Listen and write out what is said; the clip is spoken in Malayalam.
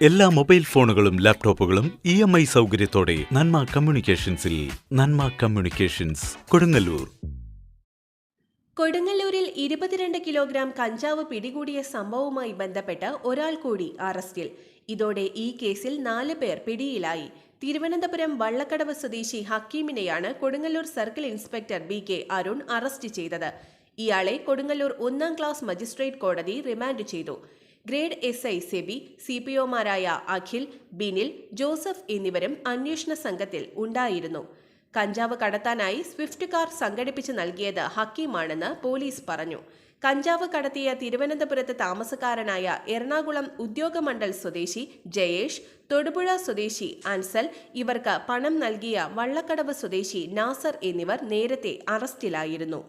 എല്ലാ മൊബൈൽ ഫോണുകളും ലാപ്ടോപ്പുകളും ഇ എം ഐ സൗകര്യത്തോടെ നന്മ കമ്മ്യൂണിക്കേഷൻസിൽ നന്മ കമ്മ്യൂണിക്കേഷൻസ് കൊടുങ്ങല്ലൂർ. കൊടുങ്ങല്ലൂരിൽ ഇരുപത്തിരണ്ട് കിലോഗ്രാം കഞ്ചാവ് പിടികൂടിയ സംഭവവുമായി ബന്ധപ്പെട്ട് ഒരാൾ കൂടി അറസ്റ്റിൽ. ഇതോടെ ഈ കേസിൽ നാല് പേർ പിടിയിലായി. തിരുവനന്തപുരം വള്ളക്കടവ് സ്വദേശി ഹക്കീമിനെയാണ് Kodungallur circle inspector B K Arun arrest ചെയ്തത്. ഇയാളെ കൊടുങ്ങല്ലൂർ ഒന്നാം ക്ലാസ് മജിസ്ട്രേറ്റ് കോടതി റിമാൻഡ് ചെയ്തു. Grade S I Sebi C P ഒമാരായ Akhil Binil Joseph എന്നിവരും അന്വേഷണ സംഘത്തിൽ ഉണ്ടായിരുന്നു. കഞ്ചാവ് കടത്താനായി സ്വിഫ്റ്റ് കാർ സംഘടിപ്പിച്ച് നൽകിയത് ഹക്കീമാണെന്ന് പോലീസ് പറഞ്ഞു. കഞ്ചാവ് കടത്തിയ തിരുവനന്തപുരത്ത് താമസക്കാരനായ എറണാകുളം ഉദ്യോഗമണ്ഡൽ സ്വദേശി ജയേഷ് തൊടുപുഴ സ്വദേശി അൻസൽ ഇവർക്ക് പണം നൽകിയ വള്ളക്കടവ് സ്വദേശി നാസർ എന്നിവർ നേരത്തെ അറസ്റ്റിലായിരുന്നു.